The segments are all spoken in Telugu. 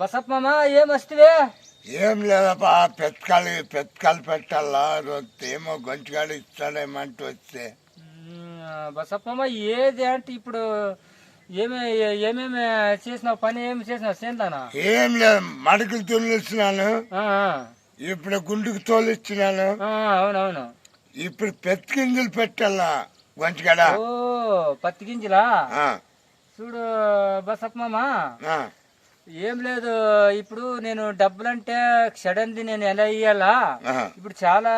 బసప్ప మామ ఏం వస్తువే ఏం లేదప్పా పెత్తకాలు పెత్తకాలు పెట్టాలా ఏమో గొంతుగాడు ఇస్తాడేమంటూ వస్తే. ఉమ్, బసప్ప మామ ఏది అంటే ఇప్పుడు ఏమే ఏమేమి చేసినావు పని ఏమి చేసినావు సేందానా ఏం లేదు మడకలు తోలిస్తున్నాను. ఇప్పుడు గుండుకు తోలిస్తున్నాను. ఆ, అవునవును. ఇప్పుడు పెత్త గింజలు పెట్టాలా గొంతుగాడ? ఓ పత్తి గింజలా? చూడు బసప్ప మామ. ఏం లేదు ఇప్పుడు నేను డబ్బులంటే సడన్ది నేను ఎలా ఇయ్యాలా. ఇప్పుడు చాలా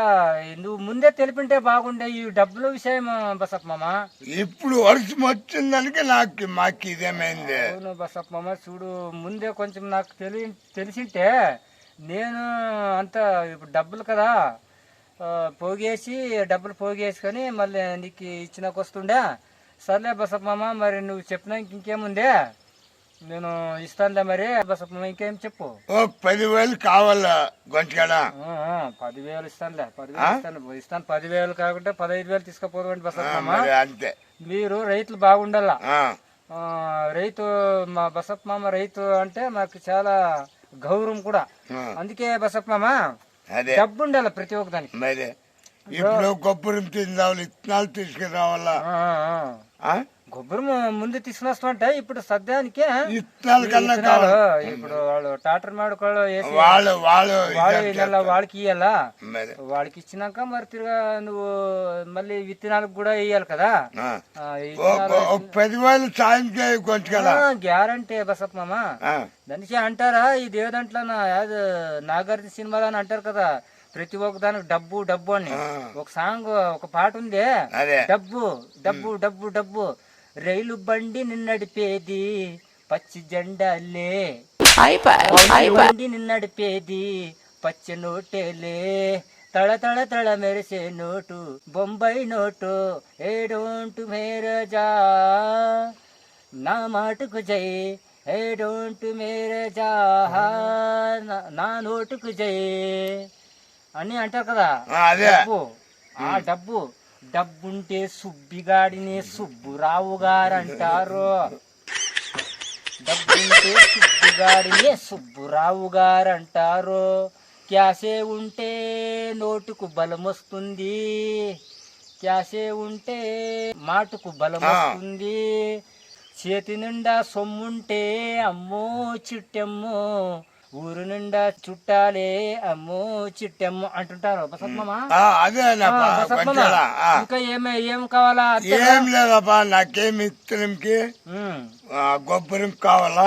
నువ్వు ముందే తెలిపింటే బాగుండే ఈ డబ్బుల విషయం బసప్ప మామ. ఇప్పుడు వర్షం వచ్చిందానికి నాకు మాకు ఇదేమైంది? అవును బసప్ప మామ చూడు ముందే కొంచెం నాకు తెలి తెలిసింటే నేను అంత ఇప్పుడు డబ్బులు కదా పోగేసి డబ్బులు పోగేసుకొని మళ్ళీ నీకు ఇచ్చినాక వస్తుండే సర్లే బసప్ప మామ మరి నువ్వు చెప్పినాక ఇంకేముందే? నేను ఇస్తానులే మరి. బసప్ప మామ ఇంకేం చెప్పు? ఓ పదివేలు కావాలా గొంతుగాడ పదివేలు ఇస్తానులే పదివేలు ఇస్తాను. ఇస్తాను పదివేలు కాకుంటే పదహైదు వేలు తీసుకుపోదండి బసప్ప మామ. మరి అంతే. మీరు రైతులు బాగుండాలా? రైతు మా బసప్ప మామ రైతు అంటే మాకు చాలా గౌరవం కూడా. అందుకే బసప్ప మామ అదే. డబ్బు ఉండాలి ప్రతి ఒక్కదానికి? ఇప్పుడు కొబ్బరి తిందావాలి ఇత్తనాలు తీసుకురావాలా? కొబ్బరి ముందు తీసుకునొస్తుంటే ఇప్పుడు సద్యానికి ఇత్తనాల కన్నా ఇప్పుడు వాళ్ళు టాటర్ మాడుకోళ్ళు వాళ్ళు వాళ్ళు వాళ్ళు వాళ్ళకి ఇయ్యాలా? వాళ్ళకి ఇచ్చినాక మరి తిరగా నువ్వు మళ్ళీ విత్తనాలకు కూడా వేయాలి కదా? ఒక పదివేలు సాయం కొంచెం గ్యారంటీ బసప్ప మామ. దానికి అంటారా ఇది ఏదంట్లో నాగార్జున సినిమాలో అని అంటారు కదా. ప్రతి ఒక్క దానికి డబ్బు డబ్బు అని. ఒక సాంగ్ ఒక పాట ఉంది. డబ్బు డబ్బు డబ్బు డబ్బు. రైలు బండి నిన్నడిపేది పచ్చి జెండాలే. బండి నిన్నడిపేది పచ్చి నోటేలే. తళ తళ తళ మెరిసే నోటు బొంబాయి నోటు. ఏ డోంట్ మేరజా నా మాటకు జై. ఏ డోంట్ మేరజా నా- నా నోటుకు జై. అని అంటారు కదా. అదే. డబ్బు. ఆ డబ్బు. డబ్బుంటే సుబ్బిగాడిని సుబ్బురావు గారు అంటారు డబ్బుంటే సుబ్బిగాడిని సుబ్బురావు గారు అంటారు క్యాసే ఉంటే నోటుకు బలం వస్తుంది క్యాసే ఉంటే మాటకు బలం. వస్తుంది చేతి నిండా సొమ్ముంటే అమ్మో చిట్టెమ్మో. ఊరు నిండా చుట్టాలే అమ్మో చిట్టెమ్మో అంటుంటారు. కొంచెం ఇంకా ఏమే ఏం కావాలా? ఏం లేదప్పా నాకేమి ఇత్తనంకి. గొబ్బరం కావాలా?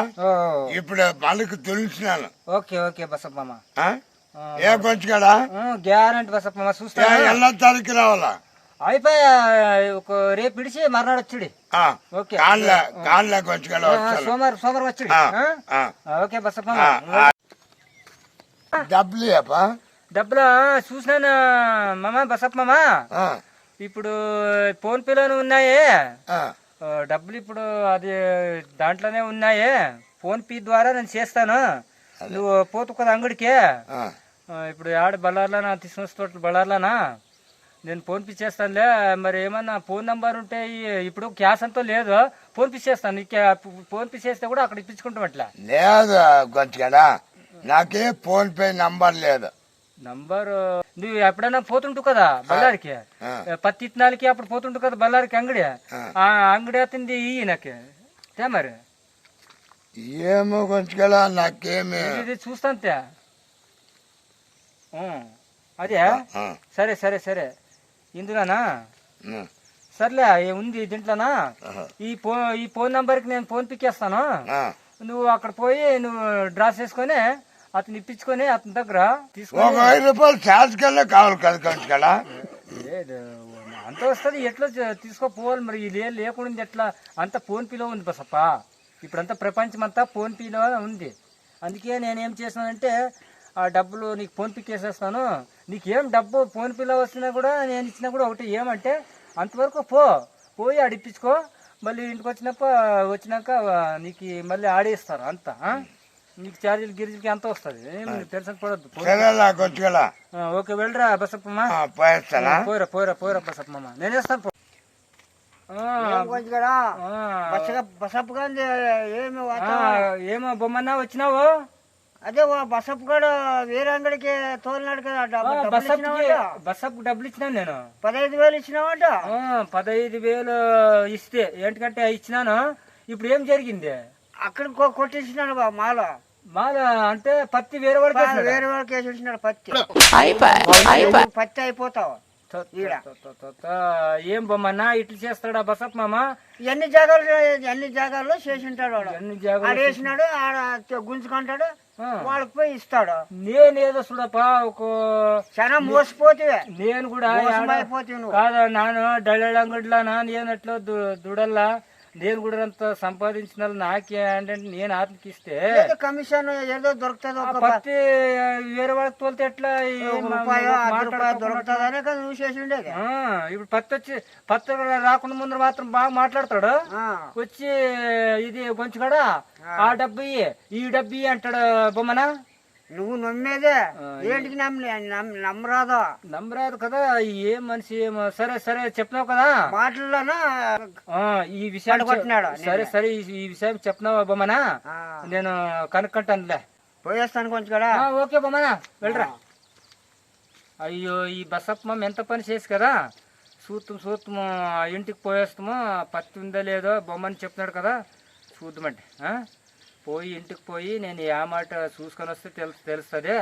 ఇప్పుడు మనకు తెలిసినాను ఓకే ఓకే బసప్పమ్మ? ఏ కొంచెడా గ్యారంటీ బసప్పమ్మ చూస్తా ఎలా తారీఖు రావాలా? అయిపోయా ఒక రేపు ఇడిచి మర్నాడు వచ్చుడి. ఆ, ఓకే. సోమవారం సోమవారం వచ్చుడి. ఆ, ఓకే బసప్పమ్మ. డబ్బులు అప్పా డబ్బులు? చూసినాను? మామ ఇప్పుడు ఫోన్ పేలోనే ఉన్నాయే డబ్బులు ఇప్పుడు అది దాంట్లోనే ఉన్నాయే. ఫోన్ పే ద్వారా నేను చేస్తాను. నువ్వు పోతు కదా అంగడికి. ఇప్పుడు ఆడ బళ్ళార్లోనా? తీసుకొస్తు బళ్ళార్లోనా? నేను ఫోన్ పే చేస్తానులే. మరి ఏమన్నా ఫోన్ నంబర్ ఉంటే ఇప్పుడు క్యాష్ అంతా లేదు. ఫోన్ పే చేస్తాను. ఫోన్ పే చేస్తే కూడా అక్కడ ఇప్పించుకుంటాం అట్లా. లేదు నాకే ఫోన్ పే నంబర్ లేదు. నంబర్ నువ్వు ఎప్పుడైనా పోతుంటు కదా బళ్ళారికి. పత్తి ఇత్తనాలకి అప్పుడు పోతుంటు కదా బళ్ళారికి అంగడి? ఆ. అంగడి అతనిది ఇయ్యి నాకు తే మరి? ఏమో కొంచెడా నాకేమి ఇది- ఇది చూస్తాను తే ఉం. అదే సరే సరే సరే. ఇందులోనా? సర్లే ఉంది దీంట్లోనా. ఈ ఫోన్ ఈ ఫోన్ నంబర్కి నేను ఫోన్ పిక్కేస్తాను ఆ, నువ్వు అక్కడ పోయి నువ్వు డ్రా చేసుకొని అతను ఇప్పించుకొని అతని దగ్గర ఒక తీసుకొని వెయ్యి రూపాయలు కావాలి కదా కొంచెడా లేదు అంత వస్తుంది ఎట్లా తీసుకోపోవాలి మరి? ఇది లేకుండా ఎట్లా? అంత ఫోన్ పేలో ఉంది బసప్ప. ఇప్పుడంతా ప్రపంచం అంతా ఫోన్ పేలో ఉంది. అందుకే నేను ఏం చేసానంటే ఆ డబ్బులు నీకు ఫోన్ పే చేసేస్తాను నీకేం డబ్బు ఫోన్ పేలో వస్తున్నా కూడా నేను ఇచ్చినా కూడా ఒకటి ఏమంటే అంతవరకు పో. పోయి ఆడిప్పించుకో. మళ్ళీ ఇంటికి వచ్చినప్పుడు వచ్చినాక నీకు మళ్ళీ ఆడేస్తారు అంతా? నీకు ఛార్జీలు గిరిజీలకి అంత వస్తుంది? టెన్షన్ పడద్దు. కొంచెడా ఓకే వెళ్ళరా బసప్పమ్మ? పోయేస్తానా? పోయిరా పోయిరా పోయిరా బసప్పమ్మ. నేను వేస్తాను ఏమి బొమ్మన్నా వచ్చినావు? అదే వా బసప్పు కూడా వేరే అంగడికి తోలినాడు కదా డబ్బు- డబ్బులు ఇచ్చినాను నేను. పదహైదు వేలు ఇచ్చినావంట? ఆ, పదహైదు వేలు ఇస్తే ఏంటంటే ఇచ్చినాను. ఇప్పుడు ఏం జరిగింది? అక్కడ కొ- కొట్టించినాడు బా మాల. మాల అంటే పత్తి వేరే వాడికి? వేరే వాళ్ళకి వేసి ఇచ్చినాడు పత్తి పత్తి అయిపోతావు ఏం బొమ్మన్నా ఇట్లు చేస్తాడా బసప్ మామ? ఎన్ని జాగాలు ఎన్ని జాగాల్లో చేసి ఉంటాడు వాడు. ఎన్ని ఆడ వేసినాడు ఆడ గుంజుకుంటాడు. వాళ్ళకి పోయి ఇస్తాడు. నేనేదో చూడప్పా ఒక చాలా మోసపోతే నేను కూడా కాదా నాను డళ్ళంగడ్లానా నేను అట్లా దు- దుడల్లా? నేను కూడా అంత సంపాదించిన నాకే అంటే నేను ఆత్మకి ఇస్తే ఏదో కమిషన్ ఏదో దొరుకుతుంది పత్తి వేరే వాళ్ళకి తోలితే ఎట్లా దొరుకుతుందనే కదా నువ్వు చేసి ఉండేది. ఇప్పుడు పత్తి వచ్చి పత్తి రాకుండా ముందు మాత్రం బాగా మాట్లాడతాడు. వచ్చి ఇది కొంచెం కూడా ఆ డబ్బు ఈ డబ్బు అంటాడు బొమ్మన? నువ్వు నమ్మేదే. ఏంటికి నమ్మి నమ్- నమ్మరాదు. నమ్మరాదు కదా ఏ మనిషి ఏమో. సరే సరే చెప్పినావు కదా. మాటల్లోనా? ఈ విషయం పడగొట్టినాడు. చెప్- సరే సరే ఈ- విషయం చెప్పినావా బొమ్మన? నేను కనుక్కుంటానులే. పోయేస్తాను కొంచెం ఓకే బొమ్మన వెళ్ళరా. అయ్యో ఈ బసప్ప మమ్మ ఎంత పని చేసి కదా. చూస్తాం చూస్తాము ఇంటికి పోయేస్తాము. పత్తి ఉందో లేదో బొమ్మని చెప్తున్నాడు కదా. చూద్దామండి ఆ? పోయి ఇంటికి పోయి నేను ఏ మాట చూసుకొని వస్తే తెలుసు తెలుస్తుంది.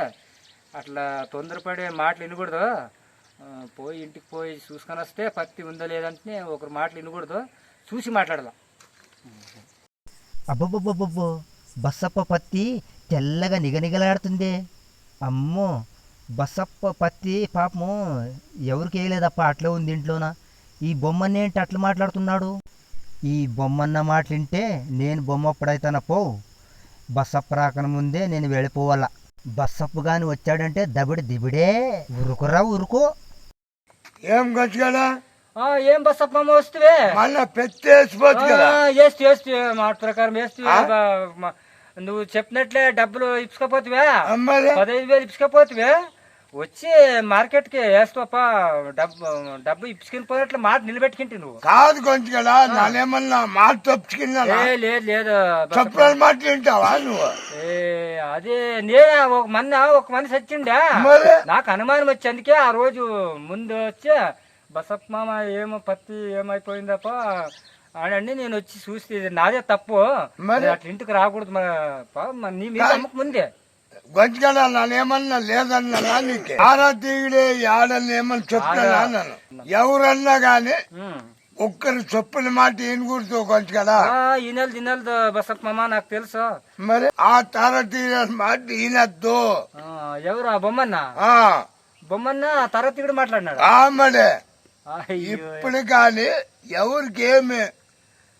అట్లా తొందరపడే మాటలు వినకూడదు. పోయి ఇంటికి పోయి చూసుకొని వస్తే పత్తి ఉందో లేదంటే ఒకరు మాటలు వినకూడదు. చూసి మాట్లాడదాం. అబ్బబ్బబ్బబ్బో బస్సప్ప పత్తి తెల్లగా నిగనిగలాడుతుంది. అమ్మో బస్సప్ప పత్తి పాపము ఎవరికి వేయలేదప్ప అట్లే ఉంది ఇంట్లోన. ఈ బొమ్మనేంటి అట్లా మాట్లాడుతున్నాడు? ఈ బొమ్మన్న మాటలింటే నేను బొమ్మ పోవు. పో బస్సప్ప రాకన ముందే నేను వెళ్ళిపోవాల. బస్సప్పు గాని వచ్చాడంటే దబిడి దిబిడే ఉరుకురా ఉరుకు. ఏం గొంచుగడా ఆ, ఏం బసప్ప మామ వస్తువే? మళ్ళా పెత్తేసిపోతు కదా వేస్తు వేస్తు. మాట ప్రకారం వేస్తు. నువ్వు చెప్పినట్లే డబ్బులు ఇప్పుకోపోతువే అమ్మలే పదహైదు వేలు ఇప్పుకోపోతువే వచ్చి మార్కెట్కి వేస్తావప్ప డబ్బు డబ్బు ఇప్పుకుని పోయినట్లు మాట నిలబెట్టుకుంటే నువ్వు. కాదు గొంచుగడా నానేమన్నా మాట తప్పుకున్నా ఏ లేదు లేదు. చెప్పిన మాట వింటావా నువ్వు? అదే నేనే ఒక మన్న ఒక మనిషి వచ్చిండే. నాకు అనుమానం వచ్చి అందుకే ఆ రోజు ముందు వచ్చి బసప్ప మామ ఏమో పత్తి ఏమైపోయిందప్ప అని అంటే నేను వచ్చి చూస్తే నాదే తప్పు. మరి? అట్లా ఇంటికి రాకూడదు మా పా, మా- నీ మీద నమ్మకం ముందే గొంచుగడా నానేమన్నా లేదన్నా నీకే ఆరా తీగుడే ఆడని ఏమన్నా చెప్తానా నన్ను ఎవరన్నా గాని. ఒక్కరు చెప్పిన మాట ఏం గుర్తు గొంచుగడా ఆ, ఈ నెల బసప్ప మామ నాకు తెలుసు. మరి ఆ తార తీర మాట ఈనద్దు ఆ, ఎవరు ఆ బొమ్మన్న? ఆ. బొమ్మన్న తరగతి కూడా మాట్లాడినాడు? ఆమడే. అయ్యో. ఇప్పుడు కానీ ఎవరికి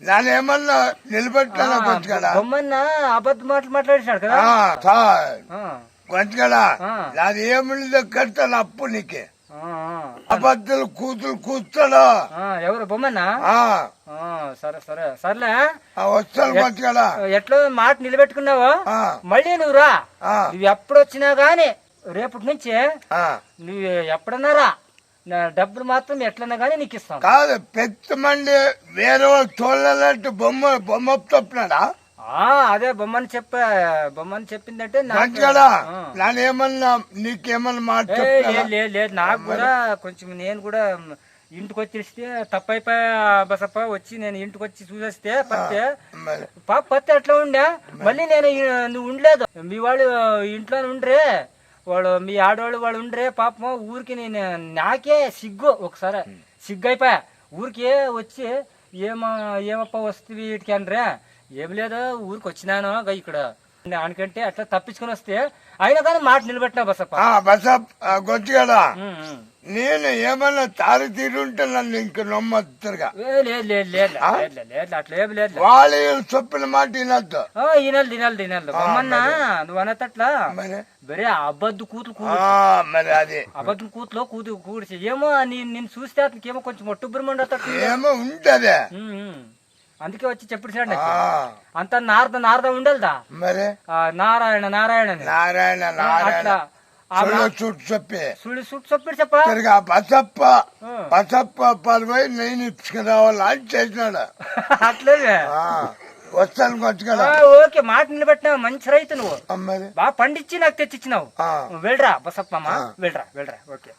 ఏమి నానేమన్నా నిలబెట్టాలా గొంచుగడా బొమ్మన్న అబద్ధ మాటలు మాట్లాడినాడు కదా? సార్. ఆ. నాది ఏమి కడతాను అప్పు నీకే. అబద్ధాలు కూతురు కూర్చోడు ఎవరు? బొమ్మన్నా? సరే సరే. సర్లే. వస్తాను గొంచుగడా ఎట్లో మాట నిలబెట్టుకున్నావు? మళ్ళీ నువ్వు రా. నువ్వు ఎప్పుడు వచ్చినా గానీ రేపటి నుంచి ఆ. నువ్వు ఎప్పుడన్నా రా. నా డబ్బులు మాత్రం ఎట్లన్నా గానీ నీకు ఇస్తాను కాదు పెద్ద మంది వేరే వాళ్ళు తోలనట్టు బొమ్మ బొమ్మ ఆ, అదే బొమ్మని చెప్ప బొమ్మని చెప్పిందంటే. నానేమన్నా నీకేమన్నా మాట లేదు లేదు నాకు కూడా కొంచెం నేను కూడా ఇంటికి వచ్చేస్తే తప్పైపోయా బసప్ప వచ్చి నేను ఇంటికి వచ్చి చూసేస్తే పత్తే పాప పత్తి ఎట్లా ఉండే? మళ్ళీ నేను నువ్వు ఉండలేదు. మీ వాళ్ళు ఇంట్లో ఉండ్రే. వాడు మీ ఆడవాళ్ళు వాళ్ళు ఉండ్రే పాపం ఊరికి నేను నాకే సిగ్గు. ఒకసారి సిగ్గు అయిపోయా ఊరికి వచ్చి ఏమ ఏమప్ప వస్తుంది వీటికి అనరే ఏం లేదు ఊరికి వచ్చినాను గా ఇక్కడ అనుకంటే అట్లా తప్పించుకొని వస్తే అయినా కానీ మాట నిలబెట్టినా బసప్ప. ఆ బస గొంతుగడా? ఉమ్, ఉమ్. నేను ఏమన్నా తారి తీరుంటే నన్ను ఇంక నమ్మత్తురుగా ఏ, లేదు లేదు లేదు లేదు అట్లా ఏం లేదు. వాళ్ళు చెప్పిన మాట వినొద్దు. ఈనెలు తినాలి తినాలి బొమ్మన్నా నువ్వు అన్నట్లా మరి? బరే అబద్దు కూతురు కూ ఆ, మరి అది. అబద్ధం కూతులో కూతు కూడిచి ఏమో నేను చూస్తే అతనికి ఏమో కొంచెం ఉండతట్టు ఏమో ఉంటదే. అందుకే వచ్చి చెప్పుడు అంత నారద నారద ఉండల్దా మరి? నారాయణ నారాయణ. నారాయణ. నారాయణ చుట్టు చెప్పి. సుడి సుట్టు చొప్పిడు చెప్ప? తిరిగి ఆ బసప్ప. బసప్ప పరువై నేను ఇచ్చుకురావాలి అని చేసినాడు. అట్లేదే? వస్తాను ఓకే మాట నిలబెట్టినావు మంచి రైతు నువ్వు. బాగా పండించి నాకు తెచ్చిచ్చినావు. వెళ్ళరా బసప్పమ్మ వెళ్ళరా వెళ్ళరా. ఓకే.